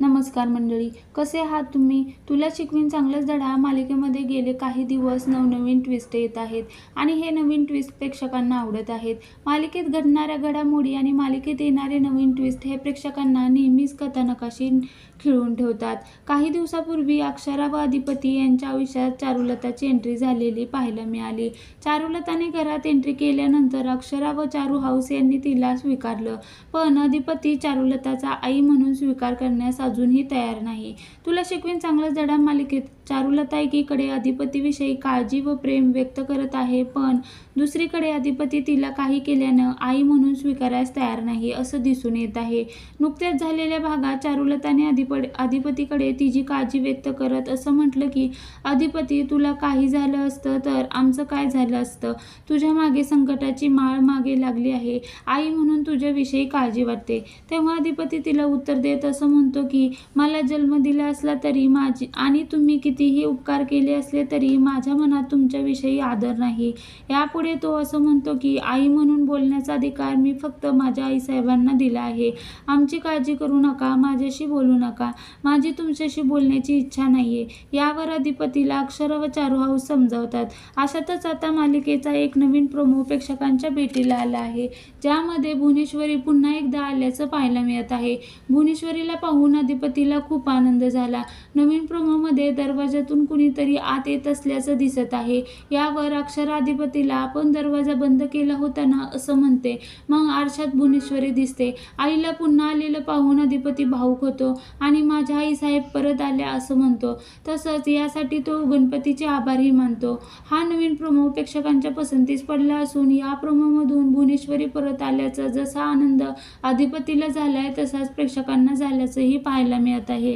नमस्कार मंडळी कसे आहात तुम्ही? तुला शिकवीन चांगलंच धडा मालिकेमध्ये गेले काही दिवस नवनवीन ट्विस्ट येत आहेत आणि हे नवीन ट्विस्ट प्रेक्षकांना आवडत आहेत. मालिकेत घडणाऱ्या घडामोडी आणि मालिकेत येणारे नवीन ट्विस्ट हे प्रेक्षकांना नेहमीच कथानकाशी खिळून ठेवतात. काही दिवसापूर्वी अक्षरा व अधिपती यांच्या आयुष्यात चारुलताची एंट्री झालेली पाहायला मिळाली. चारुलताने घरात एंट्री केल्यानंतर अक्षरा व चारू हाऊस यांनी तिला स्वीकारलं. पण अधिपती चारुलताचा आई म्हणून स्वीकार करण्यास अजूनही तयार नाही. तुला शिकवीन चांगला जडा मालिकेत. चारुलता एकीकडे अधिपतीविषयी काळजी व प्रेम व्यक्त करत आहे पण दुसरीकडे अधिपती तिला काही केल्यानं आई म्हणून स्वीकारायस तयार नाही असं दिसून येत आहे. नुकत्याच झालेल्या भागात चारुलताने अधिपड अधिपतीकडे तिची काळजी व्यक्त करत असं म्हटलं की अधिपती तुला काही झालं असतं तर आमचं काय झालं असतं? तुझ्या मागे संकटाची माळ मागे लागली आहे. आई म्हणून तुझ्याविषयी काळजी वाटते. तेव्हा अधिपती तिला उत्तर देत असं म्हणतो की की मला जन्म दिला असला तरी माझी आणि तुम्ही कितीही उपकार केले असले तरी माझ्या मनात तुमच्याविषयी आदर नाही. यापुढे तो असं म्हणतो की आई म्हणून बोलण्याचा अधिकार मी फक्त माझ्या आईसाहेबांना दिला आहे. आमची काळजी करू नका माझ्याशी बोलू नका. माझी तुमच्याशी बोलण्याची इच्छा नाही आहे यावर अधिपतीला अक्षर व चारू हाऊस समजावतात. अशातच आता मालिकेचा एक नवीन प्रोमो प्रेक्षकांच्या भेटीला आला आहे. ज्यामध्ये भुवनेश्वरी पुन्हा एकदा आल्याचं पाहायला मिळत आहे. भुवनेश्वरीला पाहून अधिपतीला खूप आनंद झाला. नवीन प्रोमोमध्ये दरवाजातून कुणीतरी आत येत असल्याचं दिसत आहे. यावर अक्षराधिपतीला आपण दरवाजा बंद केला होता ना असं म्हणते. मग आरशात भुवनेश्वरी दिसते. आईला पुन्हा आलेलं पाहून अधिपती भाऊक होतो आणि माझ्या आई साहेब परत आल्या असं म्हणतो. तसंच यासाठी तो गणपतीचे आभारही मानतो. हा नवीन प्रोमो प्रेक्षकांच्या पसंतीस पडला असून या प्रोमोमधून भुवनेश्वरी परत आल्याचा जसा आनंद अधिपतीला झालाय तसाच प्रेक्षकांना झाल्याचंही पाहायला मिळत आहे.